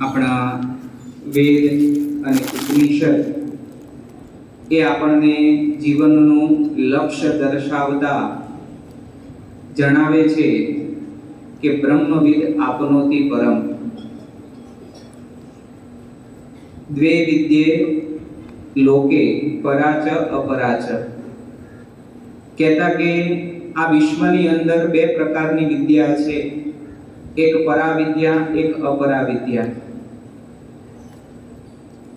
આપણા વેદ અને ઉપનિષદ એ આપણને જીવનનું લક્ષ્ય દર્શાવતા જણાવે છે કે બ્રહ્મવિદ આપનોતી પરમ. દ્વે વિદ્યે લોકે પરાચ અપરાચ. કહેતા કે આ વિશ્વની અંદર બે પ્રકારની વિદ્યા છે. એક પરાવિદ્યા, એક અપરાવિદ્યા.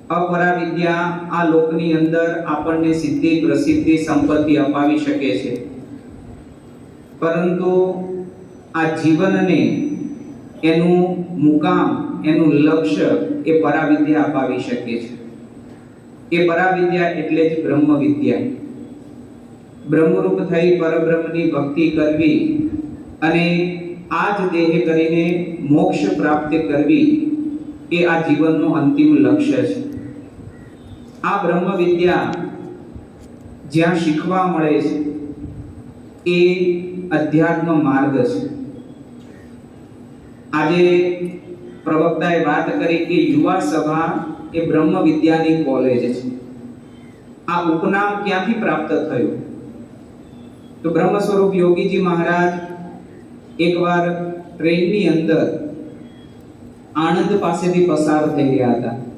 અપરાવિદ્યા આ લોકની અંદર આપણને સિદ્ધિ, પ્રસિદ્ધિ, સંપત્તિ અપાવી શકે છે. પરંતુ આ જીવનને એનું મુકામ, એનું લક્ષ્ય એ પરાવિદ્યા અપાવી શકે છે. એ પરાવિદ્યા એટલે જ બ્રહ્મ વિદ્યા બ્રહ્મરૂપ થઈ પરબ્રહ્મની ભક્તિ કરવી અને આ જ દેહ કરીને મોક્ષ પ્રાપ્ત કરવી એ આ જીવનનું અંતિમ લક્ષ્ય છે. આ બ્રહ્મ વિદ્યા જ્યાં શીખવા મળે છે, એ અધ્યાત્મ માર્ગ છે. આજે પ્રવક્તાએ વાત કરી કે યુવા સભા એ બ્રહ્મ વિદ્યાની કોલેજ છે. આ ઉપનામ ક્યાંથી પ્રાપ્ત થયું? તો બ્રહ્મ સ્વરૂપ યોગીજી મહારાજ એકવાર ટ્રેનની અંદર આણંદ પાસેથી પસાર થઈ રહ્યા હતા.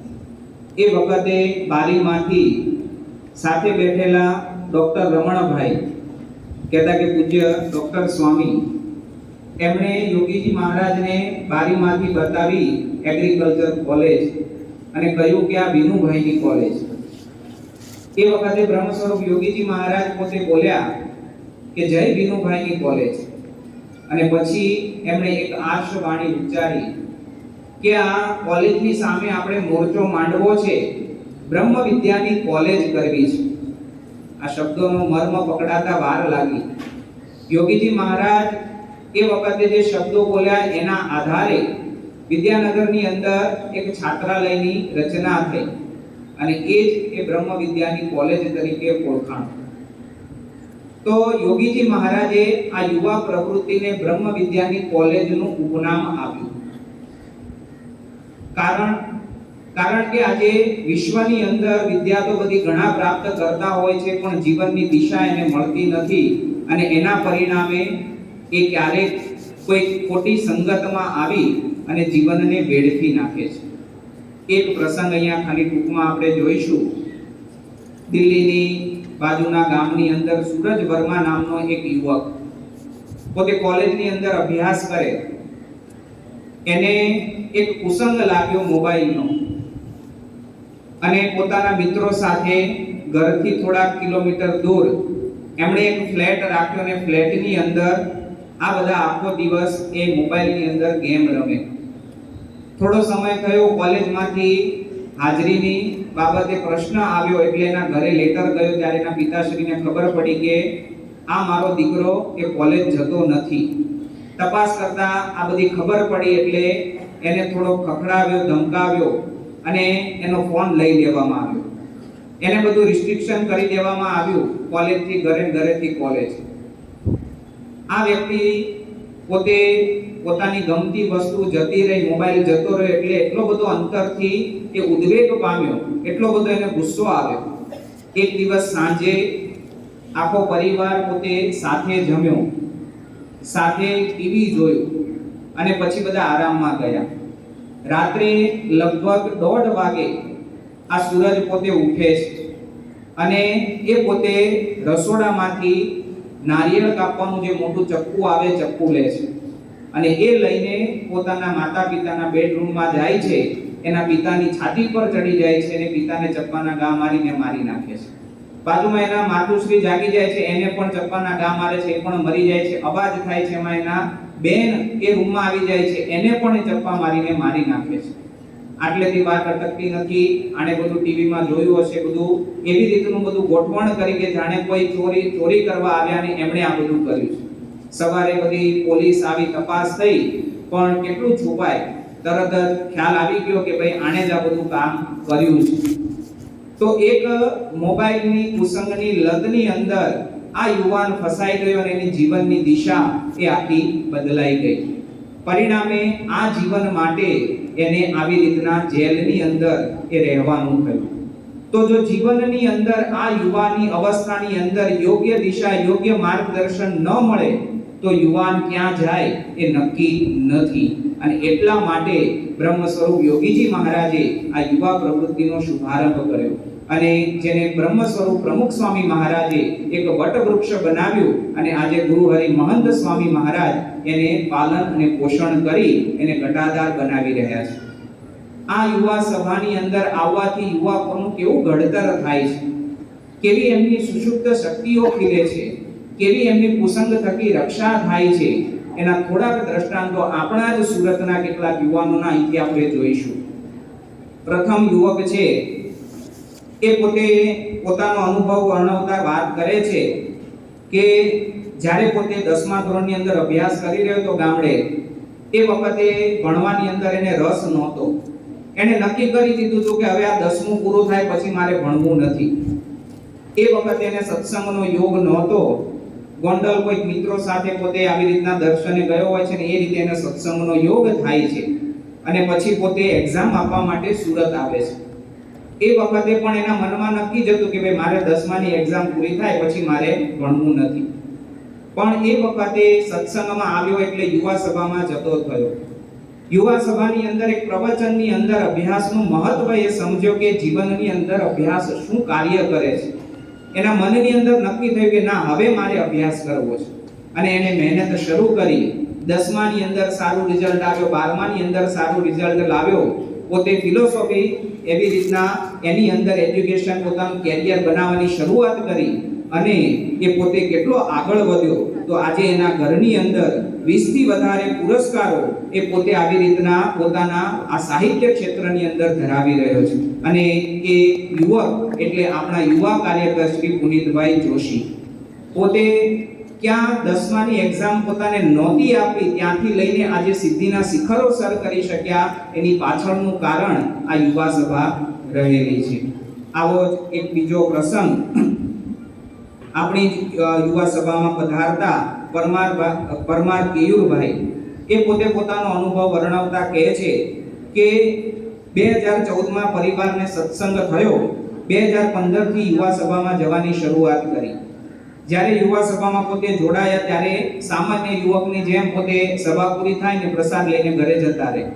એ વખતે બારીમાંથી સાથે બેઠેલા ડૉક્ટર રમણભાઈ કહેતા કે પૂજ્ય ડૉક્ટર સ્વામી, એમણે યોગીજી મહારાજને બારીમાંથી બતાવી એગ્રીકલ્ચર કોલેજ અને કહ્યું કે આ વિનુભાઈની કોલેજ એ વખતે બ્રહ્મ સ્વરૂપ યોગીજી મહારાજ પોતે બોલ્યા કે જય વિનુભાઈની કોલેજ અને પછી એમણે એક આર્ષ વાણી ઉચ્ચારી કે આ કોલેજની સામે આપણે મોરચો માંડવો છે, બ્રહ્મ વિદ્યાની કોલેજ કરવી છે. આ શબ્દોનો મર્મ પકડાતા વાર લાગી. યોગીજી મહારાજ એ વખતે જે શબ્દો બોલ્યા એના આધારે વિદ્યાનગરની અંદર એક છાત્રાલયની રચના થઈ અને એ જ એ બ્રહ્મ વિદ્યાની કોલેજ તરીકે ઓળખાણ. તો યોગીજી મહારાજે આ યુવા પ્રવૃત્તિને બ્રહ્મ વિદ્યાની કોલેજનું ઉપનામ આપ્યું. કારણ કારણ કે આજે વિશ્વની અંદર વિદ્યા તો બધી ઘણા પ્રાપ્ત કરતા હોય છે, પણ જીવનની દિશા એને મળતી નથી. અને એના પરિણામે એ ક્યારેક કોઈ ખોટી સંગતમાં આવી અને જીવનને વેડફી નાખે છે. એક પ્રસંગ અહીંયા ખાલી ટૂંકમાં આપણે જોઈશું. દિલ્હીની બાજુના ગામની અંદર સૂરજ વર્મા નામનો એક યુવક પોતે કોલેજની અંદર અભ્યાસ કરે. એને એક કુસંગ લાગ્યો મોબાઈલનો. અને પોતાના મિત્રો સાથે ઘરથી થોડા કિલોમીટર દૂર એમણે એક ફ્લેટ રાખ્યો અને ફ્લેટની અંદર આ બધા આખો દિવસ એ મોબાઈલની અંદર ગેમ રમે. થોડો સમય થયો કોલેજમાંથી હાજરીની બાબતે પ્રશ્ન આવ્યો એટલે એના ઘરે લેટર ગયો ત્યારે એના પિતાશ્રીને ખબર પડી કે આ મારો દીકરો એ કોલેજ જતો નથી. તપાસ કરતા આ બધી ખબર પડી એટલે એને થોડો ખખડાવ્યો, ધમકાવ્યો અને એનો ફોન લઈ લેવામાં આવ્યો. એને બધું રિસ્ટ્રિક્શન કરી દેવામાં આવ્યું, કોલેજથી ઘરે ઘરેથી કોલેજ. આ વ્યક્તિ પોતે પોતાની ગમતી વસ્તુ જતી રહી, મોબાઈલ જતો રહ્યો એટલે એટલો બધો અંતરથી એ ઉદ્વેગ પામ્યો, એટલો બધો એને ગુસ્સો આવ્યો. એક દિવસ સાંજે આખો પરિવાર પોતે સાથે જમ્યો. સાથે ટીવી જોયું અને પછી બધા આરામમાં ગયા. રાત્રે લગભગ દોઢ વાગે આ સૂરજ પોતે ઉઠે છે અને એ પોતે રસોડામાંથી નારિયેળ કાપવાનું જે મોટું ચક્કુ આવે ચક્કુ લે છે. અને એ લઈને પોતાના માતા પિતાના બેડરૂમમાં જાય છે. એના પિતાની છાતી પર ચડી જાય છે અને પિતાને ચપ્પાના ગા મારીને મારી નાખે છે. બાજુમાં એના માતુશ્રી જાગી જાય છે, એને પણ ચપ્પાના ગામ મારે છે, એ પણ મરી જાય છે. અવાજ થાય છે એમાં એના બેન એ રૂમમાં આવી જાય છે, એને પણ એ ચપ્પા મારીને મારી નાખે છે. આટલેથી બહાર અટકતી નથી, આને બધું ટીવીમાં જોયું હશે બધું. એવી રીતનું બધું ગોઠવણ કરી કે જાણે કોઈ ચોરી ચોરી કરવા આવ્યા ને એમણે આ બધું કર્યું છે. સવારે બધી પોલીસ આવી તપાસ થઈ, પણ કેટલું છુપાય. તરત જ ખ્યાલ આવી ગયો કે ભાઈ આણે જ આ બધું કામ કર્યું છે. તો એક મોબાઈલની કુસંગની લતની અંદર આ યુવાન ફસાઈ ગયો અને એની જીવનની દિશા એ આખી બદલાઈ ગઈ. પરિણામે આ જીવન માટે એને આવી રીતના જેલની અંદર એ રહેવાનું થયું. તો જો જીવનની અંદર આ યુવાની અવસ્થાની અંદર યોગ્ય દિશા, યોગ્ય માર્ગદર્શન ન મળે તો યુવાન ક્યાં જાય એ નક્કી નથી. અને એટલા માટે બ્રહ્મ સ્વરૂપ યોગીજી મહારાજે આ યુવા પ્રવૃત્તિનો શુભારંભ કર્યો. અને જેને બ્રહ્મ સ્વરૂપ પ્રમુખ સ્વામી મહારાજે એક વટવૃક્ષ બનાવ્યું અને આજે ગુરુ હરિ મહંત સ્વામી મહારાજ એને પાલન અને પોષણ કરી એને ઘટાદાર બનાવી રહ્યા છે. આ યુવા સભાની અંદર આવવાથી યુવાકોનું કેવું ઘડતર થાય છે. કેવી એમની સુષુપ્ત શક્તિઓ ખીલે છે. કેવી એમની કુસંગ થકી રક્ષા થાય છે, એના થોડાક દ્રષ્ટાંતો આપણા જ સુરતના કેટલાક યુવાનોના અહીંથી આપણે જોઈશું. પ્રથમ યુવક છે, એ પોતે પોતાનો અનુભવ વર્ણવતા વાત કરે છે કે જ્યારે પોતે દસમા ધોરણની અંદર અભ્યાસ કરી રહ્યો હતો ગામડે, એ વખતે ભણવાની અંદર એને રસ નહોતો. એણે નક્કી કરી દીધું હતું કે હવે આ દસમું પૂરું થાય પછી મારે ભણવું નથી. એ વખતે એને સત્સંગનો યોગ નહોતો. ગોંડલ કોઈક મિત્રો સાથે પોતે આવી રીતના દર્શને ગયો હોય છે ને એ રીતે એને સત્સંગનો યોગ થાય છે. અને પછી પોતે એક્ઝામ આપવા માટે સુરત આવે છે. એ વખતે પણ એના મનમાં નક્કી જ હતું કે ભાઈ મારે દસમાની એક્ઝામ પૂરી થાય પછી મારે ભણવું નથી. પણ એ વખતે સત્સંગમાં આવ્યો એટલે યુવા સભામાં જતો થયો. યુવા સભાની અંદર એક પ્રવચનની અંદર અભ્યાસનું મહત્વ એ સમજ્યો કે જીવનની અંદર અભ્યાસ શું કાર્ય કરે છે. એના મનની અંદર નક્કી થયું કે ના, હવે મારે અભ્યાસ કરવો છે. અને એને મહેનત શરૂ કરી, દસમાની અંદર સારું રિઝલ્ટ આવ્યો, બારમાની અંદર સારું રિઝલ્ટ લાવ્યો, પોતે ફિલોસોફી એવી રીતના એની અંદર એજ્યુકેશન પોતાનું કેરિયર બનાવવાની શરૂઆત કરી અને એ પોતે કેટલો આગળ વધ્યો, તો આજે એના ઘરની અંદર વીસથી વધારે પુરસ્કારો એ પોતે આવી રીતના પોતાના આ સાહિત્ય ક્ષેત્રની અંદર ધરાવી રહ્યો છે. અને એ યુવક એટલે આપણા યુવા કાર્યકર શ્રી પુનિતભાઈ જોશી. પોતે ક્યાં દસમાની એક્ઝામ પોતાને નહોતી આપી, ત્યાંથી લઈને આજે સિદ્ધિના શિખરો સર કરી શક્યા, એની પાછળનું કારણ આ યુવા સભા રહેલી છે. આવો જ એક બીજો પ્રસંગ આપણી યુવા સભામાં પધારતા પરમાર પરમાર કેયુરભાઈ, એ પોતે પોતાનો અનુભવ વર્ણવતા કહે છે કે બે હજાર ચૌદમાં પરિવારને સત્સંગ થયો. બે હજાર પંદરથી યુવા સભામાં જવાની શરૂઆત કરી. જ્યારે યુવા સભામાં પોતે જોડાયા, ત્યારે સામાન્ય યુવકની જેમ પોતે સભા પૂરી થાય ને પ્રસાદ લઈને ઘરે જતા રહે.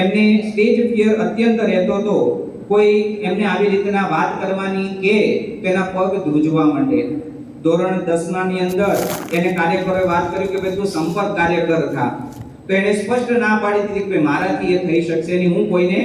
એમને સ્ટેજ ફિયર અત્યંત રહેતો હતો. કોઈ એમને આવી રીતના વાત કરવાની કે તેના પગ ધ્રુજવા માંડે. ધોરણ 10 ની અંદર એને કાર્યકરોએ વાત કરી કે ભાઈ તું સંપર્ક કાર્યકર થા. તો એને સ્પષ્ટ ના પાડી દીધી કે મારાથી એ થઈ શકશે નહીં, હું કોઈને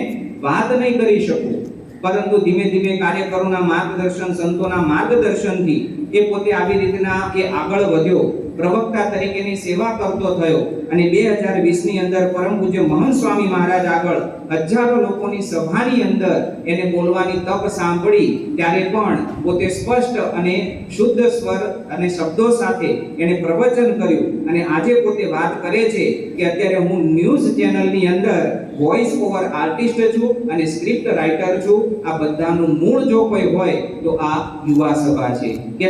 વાત નહીં કરી શકું. પરંતુ ધીમે ધીમે કાર્યકરોના માર્ગદર્શન, સંતોના માર્ગદર્શનથી એ પોતે આવી રીતના એ આગળ વધ્યો. પ્રવક્તા તરીકેની સેવા કરતો થયો અને બે હજાર વીસની અંદર પરમ પૂજ્ય મહંત સ્વામી મહારાજ આગળ હજારો લોકોની સભાની અંદર એને બોલવાની તક સાંભળી ત્યારે પણ પોતે સ્પષ્ટ અને શુદ્ધ સ્વર અને શબ્દો સાથે એને પ્રવચન કર્યું. અને આજે પોતે વાત કરે છે કે અત્યારે હું ન્યૂઝ ચેનલની અંદર વોઇસ ઓવર આર્ટિસ્ટ છું અને સ્ક્રિપ્ટ રાઇટર છું. આ બધાનું મૂળ જો કોઈ હોય તો આ યુવા સભા છે.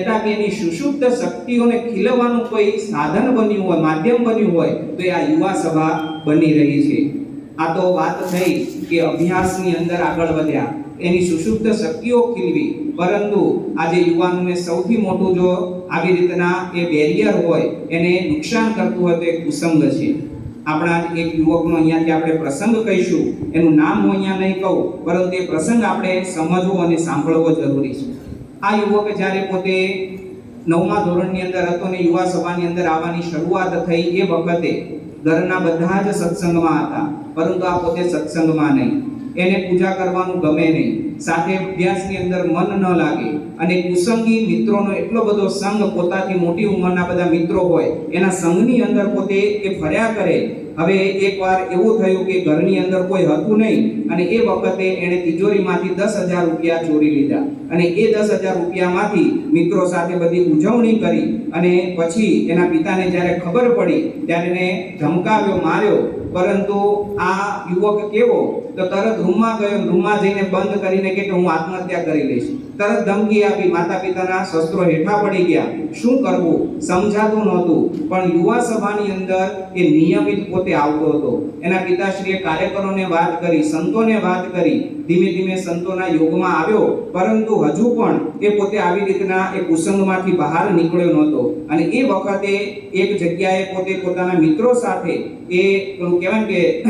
કહેતા કે એની સુષુપ્ત શક્તિઓને ખીલવવાનું કોઈ સાધન બન્યું હોય, માધ્યમ બન્યું હોય, તો એ આ યુવા સભા બની રહી છે. આ તો વાત થઈ કે અભ્યાસની અંદર આગળ વધ્યા. એની સુષુપ્ત શક્તિઓ ખીલવી. પરંતુ આજે યુવાનોને સૌથી મોટું જો આવી રીતના એ બેરિયર હોય, એને નુકસાન કરતું હોય તો એ કુસંગ છે. આપણા એક યુવકનો અહીંયાથી આપણે પ્રસંગ કહીશું. એનું નામ હું અહીંયા નહીં કહું, પરંતુ એ પ્રસંગ આપણે સમજવો અને સાંભળવો જરૂરી છે. આ યુવક જ્યારે પોતે નવમા ધોરણની અંદર હતો ને યુવા સભાની અંદર આવવાની શરૂઆત થઈ એ વખતે ઘરના બધા જ સત્સંગમાં હતા, પરંતુ આ પોતે સત્સંગમાં નહીં. એને પૂજા કરવાનું ગમે નહીં. સાથે અભ્યાસની અંદર મન ન લાગે અને કુસંગી મિત્રોનો એટલો બધો સંગ પોતાથી મોટી ઉંમરના બધા મિત્રો હોય, એના સંઘની અંદર પોતે એ ફર્યા કરે. હવે એકવાર એવું થયું કે ઘરની અંદર કોઈ હતું નહીં અને એ વખતે એણે તિજોરીમાંથી દસ હજાર રૂપિયા ચોરી લીધા અને એ દસ હજાર રૂપિયામાંથી મિત્રો સાથે બધી ઉજવણી કરી અને પછી એના પિતાને જ્યારે ખબર પડી, ત્યારે એને ધમકાવ્યો, માર્યો. પરંતુ આ યુવક કેવો? તો તરત રૂમમાં ગયો રૂમમાં જઈને બંધ કરીને કે હું આત્મહત્યા કરી લઈશ. તરત ધમકી આપી માતા પિતાના શસ્ત્રો હેઠા પડી ગયા. શું કરવું? સમજાતું નહોતું. પણ યુવા સભાની અંદર એ નિયમિત પોતે આવતો હતો. એના પિતાશ્રીએ કાર્યકરોને વાત કરી, સંતોને વાત કરી. ધીમે ધીમે સંતોના યોગમાં આવ્યો. પરંતુ હજુ પણ એ પોતે આવી રીતના એ કુસંગમાંથી બહાર નીકળ્યો નહોતો. અને એ વખતે એક જગ્યાએ પોતે પોતાના મિત્રો સાથે એ કહેવાય કે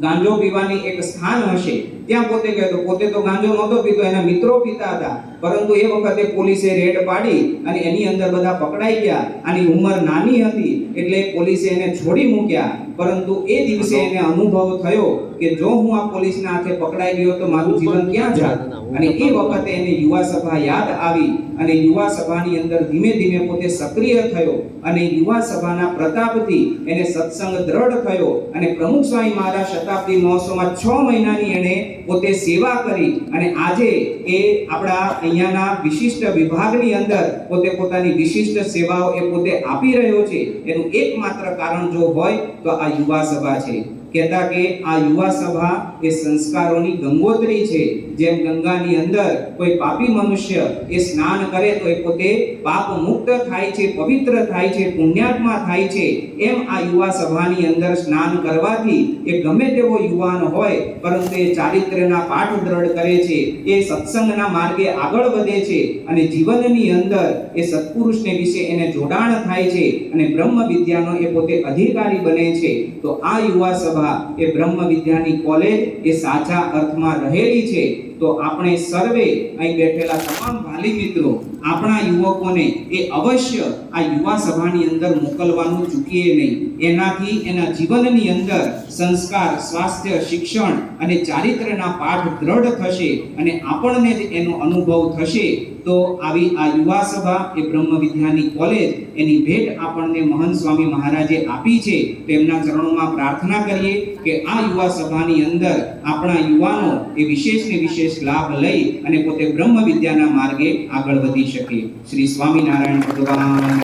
ગાંજો પીવાની એક સ્થાન હશે. ત્યાં પોતે ગયો પોતે તો ગાંજો નહોતો પીતો, એના મિત્રો પીતા હતા. પરંતુ એ વખતે પોલીસે રેડ પાડી અને એની અંદર બધા પકડાઈ ગયા. આની ઉંમર નાની હતી એટલે પોલીસે એને છોડી મૂક્યા. પરંતુ એ દિવસે એને અનુભવ થયો કે જો હું આ પોલીસના હાથે પકડાઈ ગયો તો મારું જીવન ક્યાં જાત? અને એ વખતે એને યુવા સભા યાદ આવી અને યુવા સભાની અંદર ધીમે ધીમે પોતે સક્રિય થયો અને યુવા સભાના પ્રતાપથી એને સત્સંગ દ્રઢ થયો અને પ્રમુખ સ્વામી મહારાજ શતાબ્દી મહોત્સવમાં છ મહિનાની એણે પોતે સેવા કરી અને આજે એ આપણા અહીંયાના વિશિષ્ટ વિભાગની અંદર પોતે પોતાની વિશિષ્ટ સેવાઓ એ પોતે આપી રહ્યો છે. એનું એકમાત્ર કારણ જો હોય તો આ યુવા સભા છે. કહેતા કે આ યુવા સભા એ સંસ્કારોની ગંગોત્રી છે. જેમ ગંગાની અંદર કોઈ પાપી મનુષ્ય એ સ્નાન કરે તો એ પોતે પાપ મુક્ત થાય છે, પવિત્ર થાય છે, પુણ્યાત્મા થાય છે. એમ આ યુવા સભાની અંદર સ્નાન કરવાથી એ ગમે તેવો યુવાન હોય, પરંતુ એ ચારિત્ર્યના પાઠ દ્રઢ કરે છે. એ સત્સંગના માર્ગે આગળ વધે છે અને જીવનની અંદર એ સત્પુરુષને વિશે એને જોડાણ થાય છે અને બ્રહ્મ વિદ્યાનો એ પોતે અધિકારી બને છે. તો આ યુવા સભા એ બ્રહ્મ વિદ્યાની કોલેજ એ સાચા અર્થમાં રહેલી છે તો આપણે સર્વે અહીં બેઠેલા તમામ વાલી મિત્રો આપણા યુવકોને એ અવશ્ય આ યુવા સભાની અંદર મોકલવાનું ચૂકીએ નહીં. એનાથી એના જીવનની અંદર સંસ્કાર, સ્વાસ્થ્ય, શિક્ષણ અને ચારિત્રના પાઠ દ્રઢ થશે અને આપણને જ એનો અનુભવ થશે, તો આવી આ યુવા સભા એ બ્રહ્મ વિદ્યાની કોલેજ એની ભેટ આપણને મહંત સ્વામી મહારાજે આપી છે. તેમના ચરણોમાં પ્રાર્થના કરીએ કે આ યુવા સભાની અંદર આપણા યુવાનો એ વિશેષ ને વિશેષ લાભ લઈ અને પોતે બ્રહ્મ વિદ્યાના માર્ગે આગળ વધી શકે શ્રી સ્વામિનારાયણ ભગવાન.